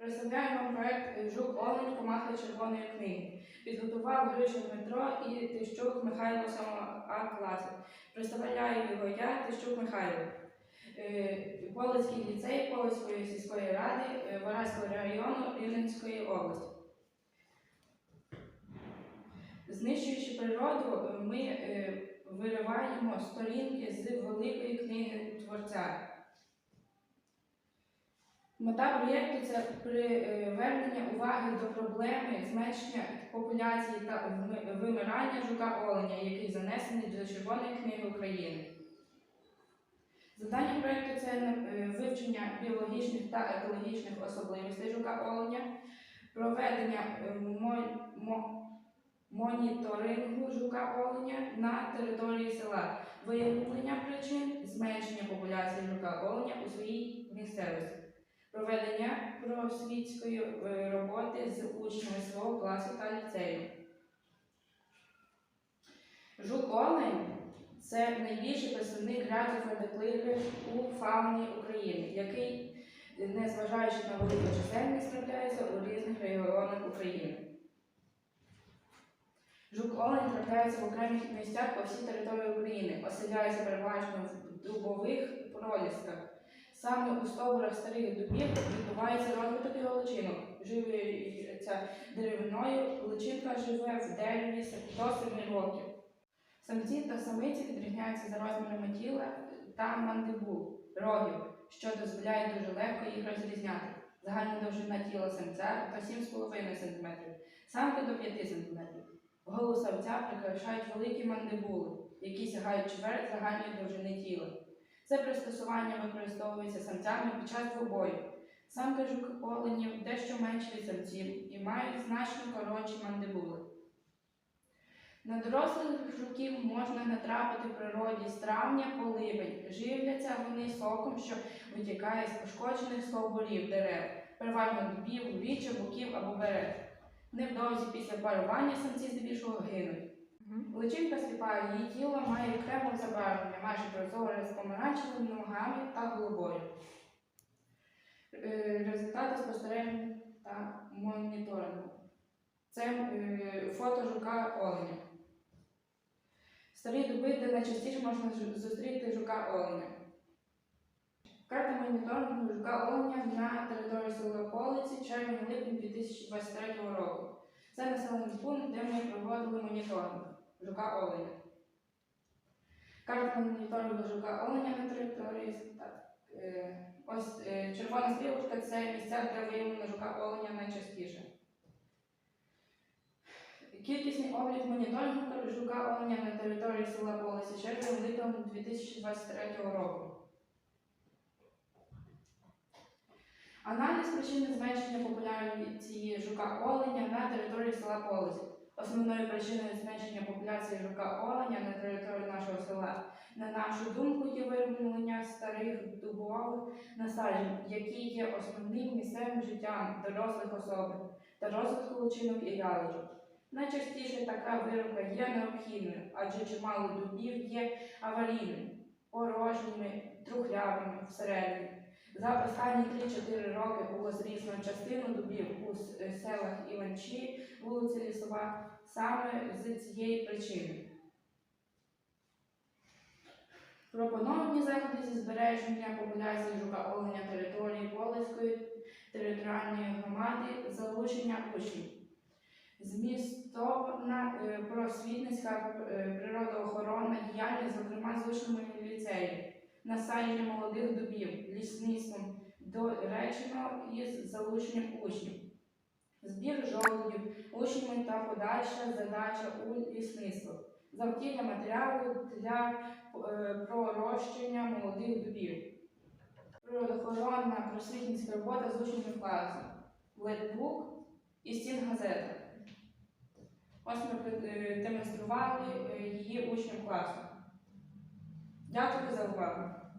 Представляю вам проект Жук Олень комахи червоної книги. Підготував Гриша Дмитро і Тищук Михайло 7 А класу. Представляю його я, Тищук Михайло. Е, Полицький ліцей Полицької сільської ради е, Вараського району Рівненської області. Знищуючи природу, ми е, вириваємо сторінки з великої книги творця. Мета проєкту це привернення уваги до проблеми зменшення популяції та вимирання жука оленя, який занесений до Червоної книги України. Завдання проєкту це е, вивчення біологічних та екологічних особливостей жука оленя, проведення е, мо- мо- моніторингу жука оленя на території села, виявлення причин зменшення популяції жука оленя у своїй місцевості проведення просвітської е, роботи з учнями свого класу та ліцею. Жук Олень це найбільший представник ряду твердоклигих у фауні України, який, незважаючи на велику чисельність, трапляється у різних регіонах України. Жук Олень трапляється в окремих місцях по всій території України, оселяється переважно в дубових пролісках. Саме у стовбурах старих дубів відбувається розвиток його личинок. Живиться деревиною, личинка живе в дереві до 7 років. Самці та самиці відрізняються за розмірами тіла та мандибул, рогів, що дозволяє дуже легко їх розрізняти. Загальна довжина тіла самця до 7,5 см, самки до 5 см. Голову самця прикрашають великі мандибули, які сягають чверть загальної довжини тіла. Це пристосування використовується самцями під час двобою. Самки жук дещо менші від самців і мають значно коротші мандибули. На дорослих жуків можна натрапити в природі з травня по липень. Живляться вони соком, що витікає з пошкоджених стовбурів дерев, переважно дубів, віча, буків або берез. Невдовзі після парування самці здебільшого гинуть. Личинка сліпа, її тіло має кремове забарвлення, майже прозоре з помаранчевими ногами та голубою. Е, Результати спостережень та моніторингу. Це е, фото жука оленя. Старі дуби, де найчастіше можна зустріти жука оленя. Карта моніторингу жука оленя на території села Полиці червень-липень 2023 року. Це населений пункт, де ми проводили моніторинг жука оленя. Карта моніторингу жука оленя на території. Так, е, ось е, червона стрілочка це місця, де виявлено жука оленя найчастіше. Кількісний облік моніторингу жука оленя на території села Полиці червень липень 2023 року. Аналіз причини зменшення популяції жука оленя на території села Полиці. Основною причиною зменшення популяції жука оленя на території нашого села, на нашу думку, є вироблення старих дубових насаджень, які є основним місцевим життям дорослих особин та розвитку личинок і яличок. Найчастіше така виробка є необхідною, адже чимало дубів є аварійними, порожніми, трухлявими всередині. За останні 3-4 роки було зрізано частину дубів у е, селах Іванчі, вулиці Лісова, саме з цієї причини. Пропоновані заходи зі збереження популяції жука оленя території Полицької територіальної громади, залучення учнів. Змістовна е, просвітницька е, природоохоронна діяльність, зокрема з учнями ліцею, насадження молодих дубів, лісництвом, доречено із залученням учнів. Збір жолудів, учнями та подальша задача у лісництво. Заготівля матеріалу для е, пророщення молодих дубів. Природоохоронна просвітницька робота з учнями класу. Летбук і стін газета. Ось ми е, демонстрували е, її учням класу. Дякую за увагу.